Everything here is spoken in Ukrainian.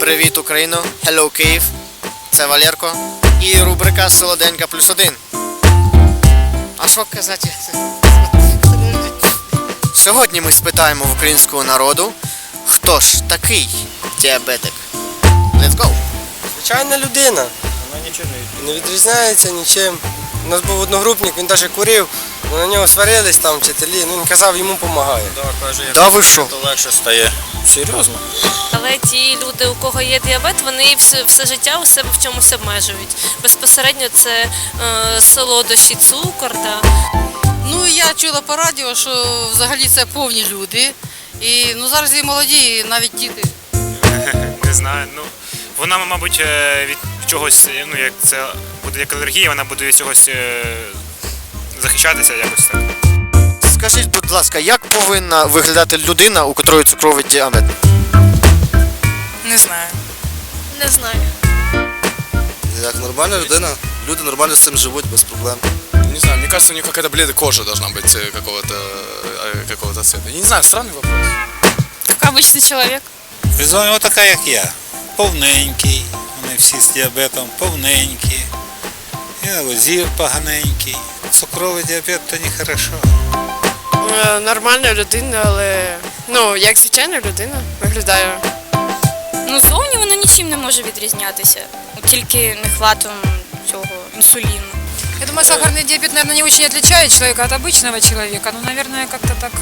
Привіт, Україно! Hello, Київ! Це Валерко і рубрика Солоденька плюс один. А що казати? Сьогодні ми спитаємо в українського народу, хто ж такий діабетик. Let's go! Звичайна людина. Вона нічого не відрізняється. Не відрізняється нічим. У нас був одногрупник, він навіть курив, на нього сварились там вчителі, ну він казав, йому допомагає. да, каже, Да ви що? то легше стає. Серйозно? Але ті люди, у кого є діабет, вони все, все життя у себе в чомусь обмежують. Безпосередньо це е, солодощі, цукор. Да. Ну я чула по радіо, що взагалі це повні люди. І ну зараз і молоді, і навіть діти. Не знаю. Ну вона, мабуть, е, від чогось, ну як це буде як алергія, вона буде від чогось е, захищатися якось так. Скажіть, будь ласка, як повинна виглядати людина, у котрої цукровий діабет? Не знаю. Не знаю. Як нормальна людина, люди нормально з цим живуть без проблем. Не знаю, мне кажется, у них какая-то бледная кожа должна быть э, какого-то э, какого-то цвета. Я не знаю, странный вопрос. Як обичний чоловік. Візуально така, як я. Повненький. Вони всі з діабетом повненькі. Зір поганенький. Цукровий діабет то не хорошо. Е, Нормальна людина, але ну як звичайна людина виглядає. Ну, зовні вона нічим не може відрізнятися, тільки нехватом цього інсуліну. Я думаю, сахарный диабет, наверное, не очень отличает человека от обычного человека. Ну, наверное, как-то так